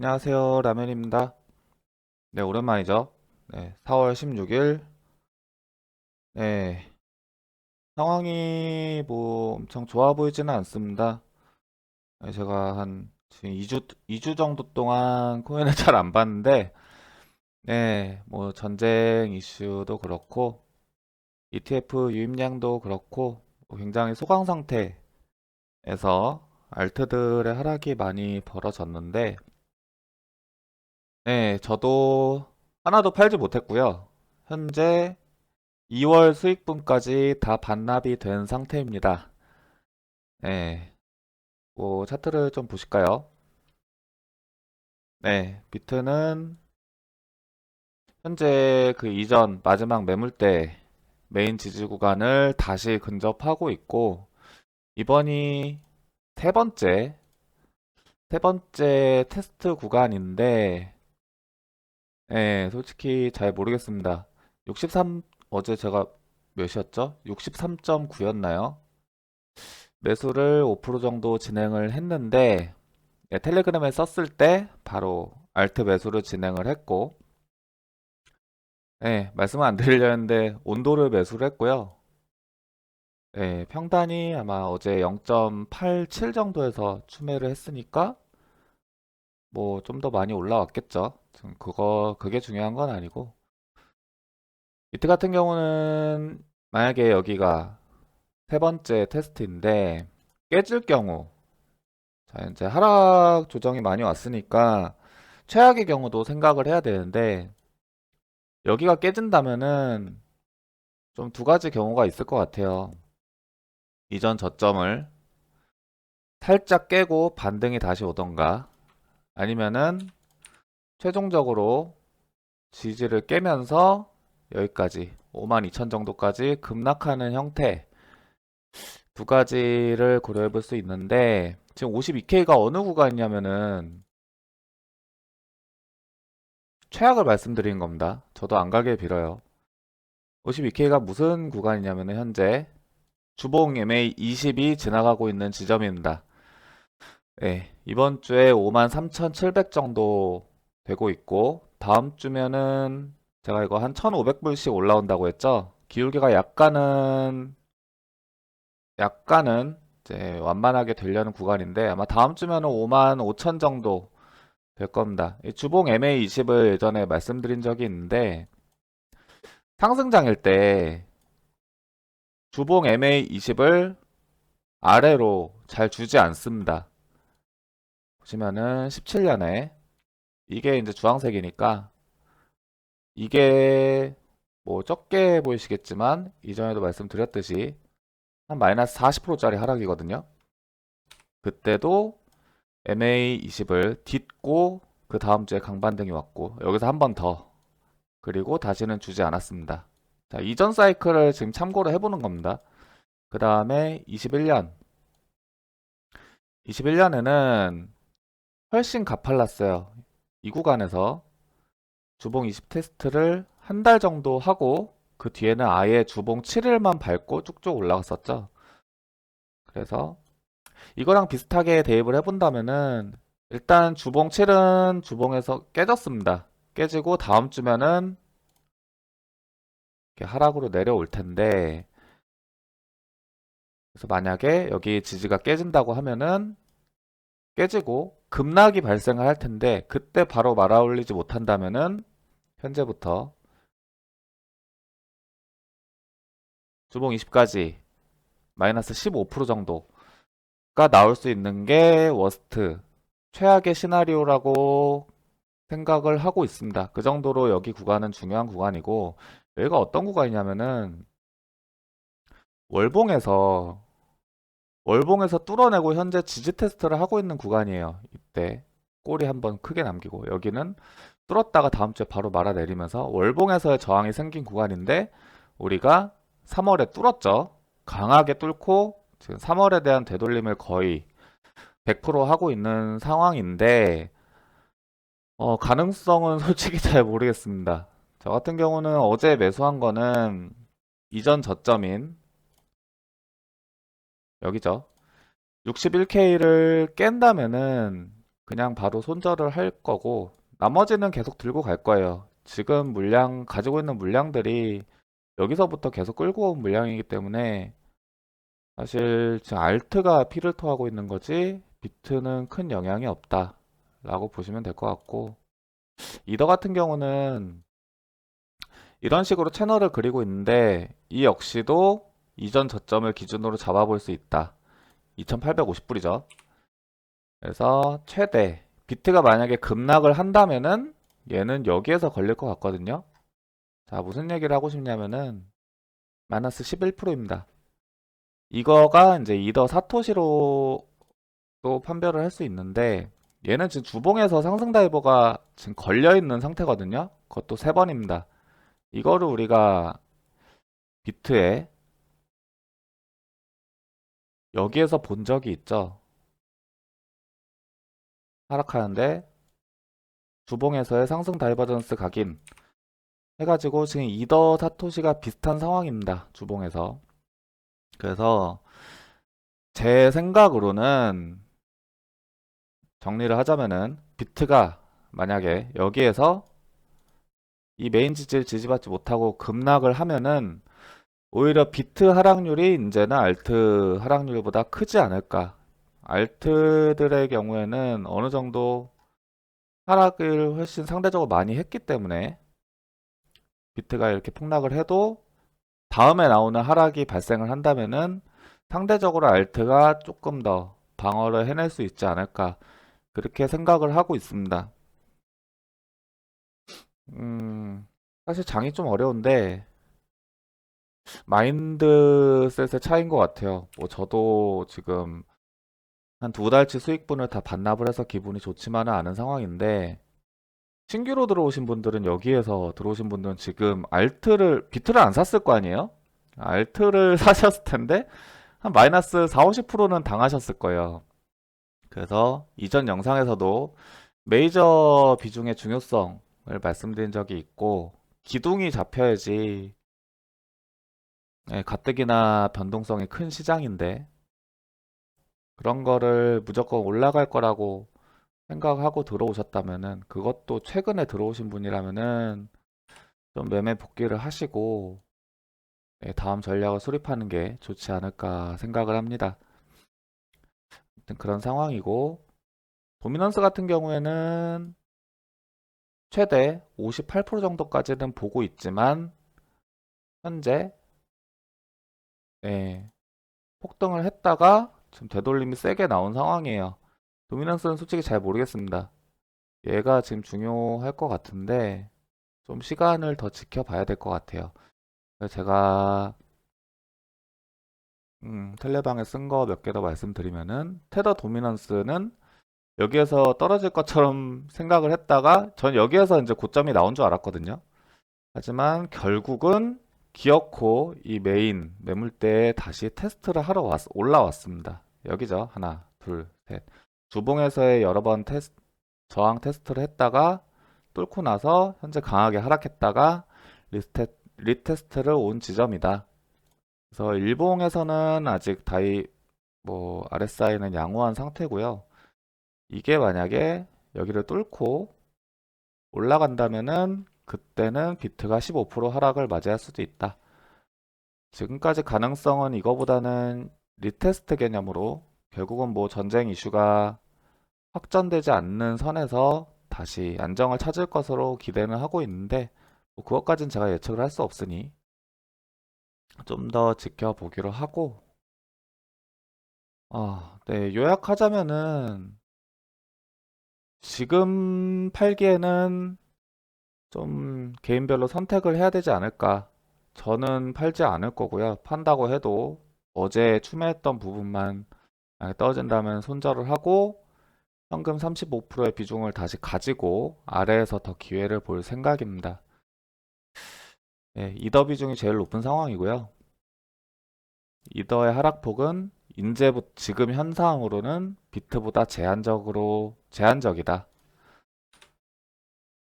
안녕하세요. 라면입니다. 네, 오랜만이죠. 네, 4월 16일. 네, 상황이 뭐 엄청 좋아 보이지는 않습니다. 네, 제가 한 지금 2주, 2주 정도 동안 코인을 잘 안 봤는데, 네, 뭐 전쟁 이슈도 그렇고, ETF 유입량도 그렇고, 뭐 굉장히 소강 상태에서 알트들의 하락이 많이 벌어졌는데, 네, 저도 하나도 팔지 못했고요. 현재 2월 수익분까지 다 반납이 된 상태입니다. 네, 뭐 차트를 좀 보실까요? 네, 비트는 현재 그 이전 마지막 매물대 메인 지지 구간을 다시 근접하고 있고 이번이 세 번째 세 번째 테스트 구간인데 네, 솔직히 잘 모르겠습니다. 63, 어제 제가 몇이었죠? 63.9였나요? 매수를 5% 정도 진행을 했는데, 네, 텔레그램에 썼을 때 바로 알트 매수를 진행을 했고, 네, 말씀은 안 드리려는데 온도를 매수를 했고요. 네, 평단이 아마 어제 0.87 정도에서 추매를 했으니까, 뭐 좀 더 많이 올라왔겠죠. 지금 그거 그게 중요한 건 아니고 이트 같은 경우는 만약에 여기가 세 번째 테스트인데 깨질 경우 자 이제 하락 조정이 많이 왔으니까 최악의 경우도 생각을 해야 되는데 여기가 깨진다면은 좀 두 가지 경우가 있을 것 같아요. 이전 저점을 살짝 깨고 반등이 다시 오던가 아니면은 최종적으로 지지를 깨면서 여기까지 52,000 정도까지 급락하는 형태 두 가지를 고려해 볼 수 있는데 지금 52K가 어느 구간이냐면은 최악을 말씀드리는 겁니다. 저도 안 가길 빌어요. 52K가 무슨 구간이냐면은 현재 주봉 MA 20이 지나가고 있는 지점입니다. 네, 이번 주에 53,700 정도 되고 있고 다음 주면은 제가 이거 한 1,500불씩 올라온다고 했죠? 기울기가 약간은 약간은 이제 완만하게 되려는 구간인데 아마 다음 주면은 5만 5천 정도 될 겁니다. 이 주봉 MA20을 예전에 말씀드린 적이 있는데 상승장일 때 주봉 MA20을 아래로 잘 주지 않습니다. 보시면은 17년에 이게 이제 주황색이니까 이게 뭐 적게 보이시겠지만 이전에도 말씀드렸듯이 한 마이너스 40%짜리 하락이거든요. 그때도 MA20을 딛고 그 다음 주에 강반등이 왔고 여기서 한 번 더 그리고 다시는 주지 않았습니다. 자, 이전 사이클을 지금 참고를 해보는 겁니다. 그 다음에 21년 21년에는 훨씬 가팔랐어요. 이 구간에서 주봉 20 테스트를 한 달 정도 하고 그 뒤에는 아예 주봉 7일만 밟고 쭉쭉 올라갔었죠. 그래서 이거랑 비슷하게 대입을 해본다면은 일단 주봉 7은 주봉에서 깨졌습니다. 깨지고 다음 주면은 하락으로 내려올 텐데 그래서 만약에 여기 지지가 깨진다고 하면은 깨지고 급락이 발생을 할 텐데 그때 바로 말아 올리지 못한다면은 현재부터 주봉 20까지 마이너스 15% 정도가 나올 수 있는 게 워스트 최악의 시나리오라고 생각을 하고 있습니다. 그 정도로 여기 구간은 중요한 구간이고 여기가 어떤 구간이냐면은 월봉에서 월봉에서 뚫어내고 현재 지지 테스트를 하고 있는 구간이에요. 이때 꼬리 한번 크게 남기고 여기는 뚫었다가 다음 주에 바로 말아 내리면서 월봉에서의 저항이 생긴 구간인데 우리가 3월에 뚫었죠. 강하게 뚫고 지금 3월에 대한 되돌림을 거의 100% 하고 있는 상황인데 어, 가능성은 솔직히 잘 모르겠습니다. 저 같은 경우는 어제 매수한 거는 이전 저점인 여기죠. 61K를 깬다면은 그냥 바로 손절을 할 거고 나머지는 계속 들고 갈 거예요. 지금 물량 가지고 있는 물량들이 여기서부터 계속 끌고 온 물량이기 때문에 사실 지금 알트가 피를 토하고 있는 거지 비트는 큰 영향이 없다 라고 보시면 될 것 같고 이더 같은 경우는 이런 식으로 채널을 그리고 있는데 이 역시도 이전 저점을 기준으로 잡아볼 수 있다. 2850불이죠. 그래서 최대 비트가 만약에 급락을 한다면은 얘는 여기에서 걸릴 것 같거든요. 자, 무슨 얘기를 하고 싶냐면은 마이너스 11%입니다. 이거가 이제 이더 사토시로 또 판별을 할 수 있는데 얘는 지금 주봉에서 상승 다이버가 지금 걸려 있는 상태거든요. 그것도 세 번입니다. 이거를 우리가 비트에 여기에서 본 적이 있죠. 하락하는데 주봉에서의 상승 다이버전스 각인 해가지고 지금 이더 사토시가 비슷한 상황입니다. 주봉에서. 그래서 제 생각으로는 정리를 하자면은 비트가 만약에 여기에서 이 메인 지지를 지지받지 못하고 급락을 하면은 오히려 비트 하락률이 이제는 알트 하락률보다 크지 않을까. 알트들의 경우에는 어느 정도 하락을 훨씬 상대적으로 많이 했기 때문에 비트가 이렇게 폭락을 해도 다음에 나오는 하락이 발생을 한다면은 상대적으로 알트가 조금 더 방어를 해낼 수 있지 않을까. 그렇게 생각을 하고 있습니다. 음, 사실 장이 좀 어려운데, 마인드셋의 차이인 것 같아요. 뭐, 저도 지금 한 두 달치 수익분을 다 반납을 해서 기분이 좋지만은 않은 상황인데, 신규로 들어오신 분들은 여기에서 들어오신 분들은 지금 알트를, 비트를 안 샀을 거 아니에요? 알트를 사셨을 텐데, 한 마이너스 4, 50%는 당하셨을 거예요. 그래서 이전 영상에서도 메이저 비중의 중요성을 말씀드린 적이 있고 기둥이 잡혀야지 예, 가뜩이나 변동성이 큰 시장인데 그런 거를 무조건 올라갈 거라고 생각하고 들어오셨다면은 그것도 최근에 들어오신 분이라면은 좀 매매 복귀를 하시고 예, 다음 전략을 수립하는 게 좋지 않을까 생각을 합니다. 아무튼 그런 상황이고 도미넌스 같은 경우에는 최대 58% 정도까지는 보고 있지만 현재 예, 폭등을 했다가 지금 되돌림이 세게 나온 상황이에요. 도미넌스는 솔직히 잘 모르겠습니다. 얘가 지금 중요할 것 같은데 좀 시간을 더 지켜봐야 될 것 같아요. 제가 음, 텔레방에 쓴 거 몇 개 더 말씀드리면은 테더 도미넌스는 여기에서 떨어질 것처럼 생각을 했다가 전 여기에서 이제 고점이 나온 줄 알았거든요. 하지만 결국은 기어코 이 메인 매물대에 다시 테스트를 하러 왔, 올라왔습니다. 여기죠. 하나, 둘, 셋. 주봉에서의 여러 번 테스, 저항 테스트를 했다가 뚫고 나서 현재 강하게 하락했다가 리스테, 리테스트를 온 지점이다. 그래서 일봉에서는 아직 다이 뭐 RSI는 양호한 상태고요. 이게 만약에 여기를 뚫고 올라간다면은 그때는 비트가 15% 하락을 맞이할 수도 있다. 지금까지 가능성은 이거보다는 리테스트 개념으로 결국은 뭐 전쟁 이슈가 확전되지 않는 선에서 다시 안정을 찾을 것으로 기대는 하고 있는데 뭐 그것까진 제가 예측을 할 수 없으니 좀 더 지켜보기로 하고 아, 네, 요약하자면은 지금 팔기에는 좀 개인별로 선택을 해야 되지 않을까. 저는 팔지 않을 거고요. 판다고 해도 어제 추매했던 부분만 떨어진다면 손절을 하고 현금 35%의 비중을 다시 가지고 아래에서 더 기회를 볼 생각입니다. 네, 이더 비중이 제일 높은 상황이고요. 이더의 하락폭은 인제부 지금 현상으로는 비트보다 제한적으로 제한적이다.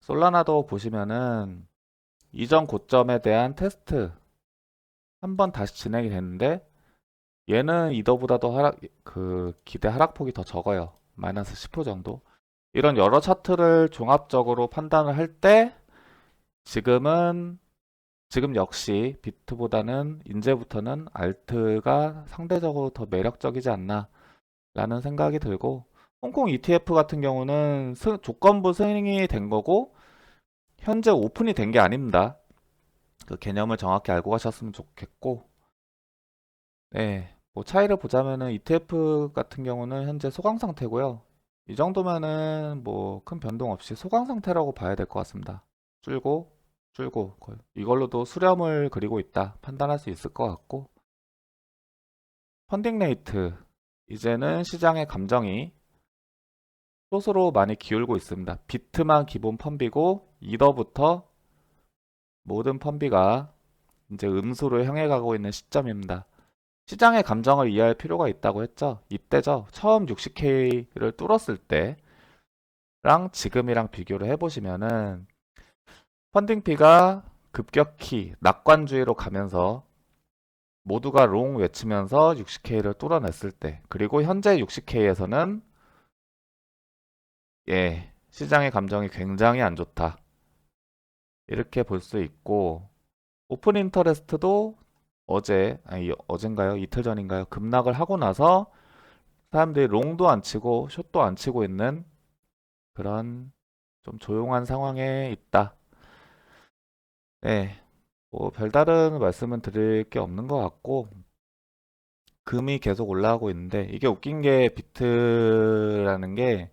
솔라나도 보시면은 이전 고점에 대한 테스트 한 번 다시 진행이 됐는데 얘는 이더보다도 하락 그 기대 하락폭이 더 적어요. 마이너스 10% 정도. 이런 여러 차트를 종합적으로 판단을 할 때 지금은 지금 역시 비트보다는 이제부터는 알트가 상대적으로 더 매력적이지 않나 라는 생각이 들고 홍콩 ETF 같은 경우는 스- 조건부 승인이 된 거고 현재 오픈이 된 게 아닙니다. 그 개념을 정확히 알고 가셨으면 좋겠고 네, 뭐 차이를 보자면은 ETF 같은 경우는 현재 소강 상태고요. 이 정도면은 뭐 큰 변동 없이 소강 상태라고 봐야 될 것 같습니다. 줄고 줄고 이걸로도 수렴을 그리고 있다 판단할 수 있을 것 같고 펀딩 레이트 이제는 시장의 감정이 숏으로 많이 기울고 있습니다. 비트만 기본 펀비고 이더부터 모든 펀비가 이제 음수로 향해 가고 있는 시점입니다. 시장의 감정을 이해할 필요가 있다고 했죠. 이때죠. 처음 60K를 뚫었을 때랑 지금이랑 비교를 해보시면은 펀딩피가 급격히 낙관주의로 가면서 모두가 롱 외치면서 60K를 뚫어냈을 때 그리고 현재 60K에서는 예, 시장의 감정이 굉장히 안 좋다. 이렇게 볼 수 있고 오픈 인터레스트도 어제 아니 어젠가요? 이틀 전인가요? 급락을 하고 나서 사람들이 롱도 안 치고 숏도 안 치고 있는 그런 좀 조용한 상황에 있다. 네, 뭐 별다른 말씀은 드릴 게 없는 것 같고 금이 계속 올라가고 있는데 이게 웃긴 게 비트라는 게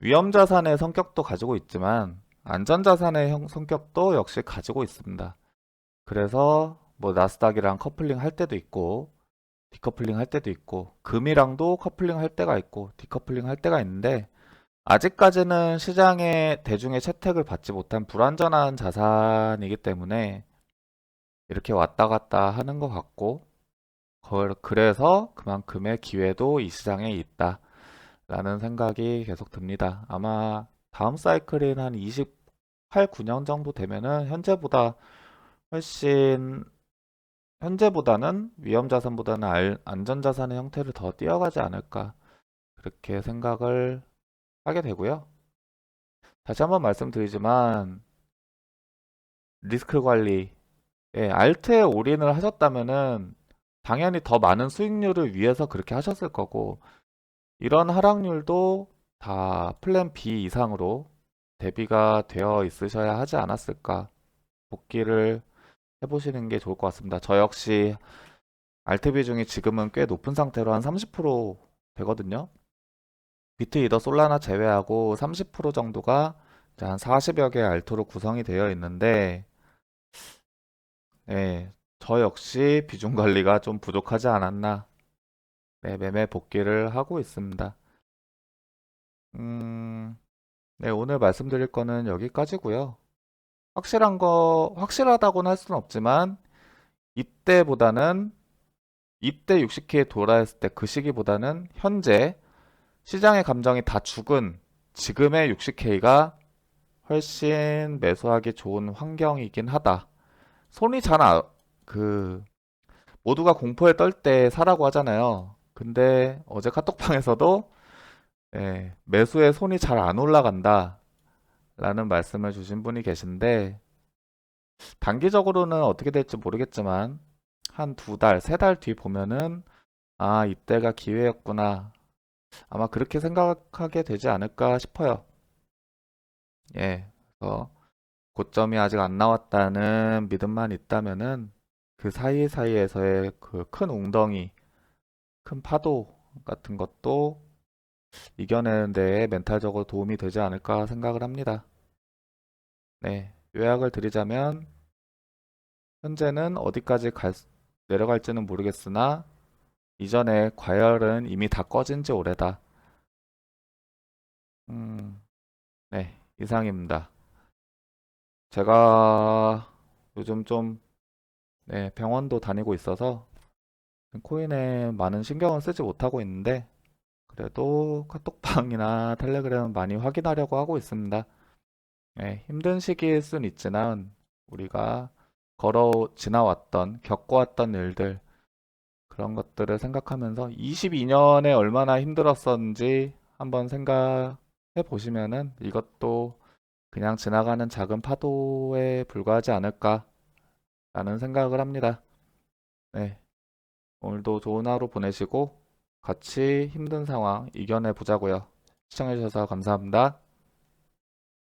위험자산의 성격도 가지고 있지만 안전자산의 형- 성격도 역시 가지고 있습니다. 그래서 뭐 나스닥이랑 커플링 할 때도 있고 디커플링 할 때도 있고 금이랑도 커플링 할 때가 있고 디커플링 할 때가 있는데 아직까지는 시장의 대중의 채택을 받지 못한 불안전한 자산이기 때문에 이렇게 왔다 갔다 하는 것 같고 걸- 그래서 그만큼의 기회도 이 시장에 있다. 라는 생각이 계속 듭니다. 아마 다음 사이클인 한 28, 9년 정도 되면은 현재보다 훨씬 현재보다는 위험 자산보다는 알- 안전 자산의 형태를 더 띄어가지 않을까 그렇게 생각을 하게 되고요. 다시 한번 말씀드리지만 리스크 관리, 예, 알트에 올인을 하셨다면은 당연히 더 많은 수익률을 위해서 그렇게 하셨을 거고 이런 하락률도 다 플랜 B 이상으로 대비가 되어 있으셔야 하지 않았을까 복귀를 해보시는 게 좋을 것 같습니다. 저 역시 알트 비중이 지금은 꽤 높은 상태로 한 30% 되거든요. 비트 이더 솔라나 제외하고 30% 정도가 한 40여 개의 알트로 구성이 되어 있는데, 네, 저 역시 비중 관리가 좀 부족하지 않았나, 네, 매매 복귀를 하고 있습니다. 음, 네, 오늘 말씀드릴 거는 여기까지고요. 확실한 거, 확실하다고는 할 수는 없지만, 이때보다는, 이때 60K에 돌아했을 때 그 시기보다는 현재 시장의 감정이 다 죽은 지금의 60K가 훨씬 매수하기 좋은 환경이긴 하다. 손이 잘 안, 그, 모두가 공포에 떨 때 사라고 하잖아요. 근데 어제 카톡방에서도 예, 매수에 손이 잘 안 올라간다. 라는 말씀을 주신 분이 계신데, 단기적으로는 어떻게 될지 모르겠지만, 한 두 달, 세 달 뒤 보면은, 아, 이때가 기회였구나. 아마 그렇게 생각하게 되지 않을까 싶어요. 예, 그래서 고점이 아직 안 나왔다는 믿음만 있다면은, 그 사이사이에서의 그 큰 웅덩이, 큰 파도 같은 것도 이겨내는 데에 멘탈적으로 도움이 되지 않을까 생각을 합니다. 네, 요약을 드리자면 현재는 어디까지 갈, 수- 내려갈지는 모르겠으나 이전에 과열은 이미 다 꺼진 지 오래다. 음, 네, 이상입니다. 제가 요즘 좀 네, 병원도 다니고 있어서 코인에 많은 신경을 쓰지 못하고 있는데 그래도 카톡방이나 텔레그램 많이 확인하려고 하고 있습니다. 네, 힘든 시기일 순 있지만 우리가 걸어 지나왔던, 겪어왔던 일들, 그런 것들을 생각하면서 22년에 얼마나 힘들었었는지 한번 생각, 해 보시면은 이것도 그냥 지나가는 작은 파도에 불과하지 않을까라는 생각을 합니다. 네. 오늘도 좋은 하루 보내시고 같이 힘든 상황 이겨내 보자고요. 시청해주셔서 감사합니다.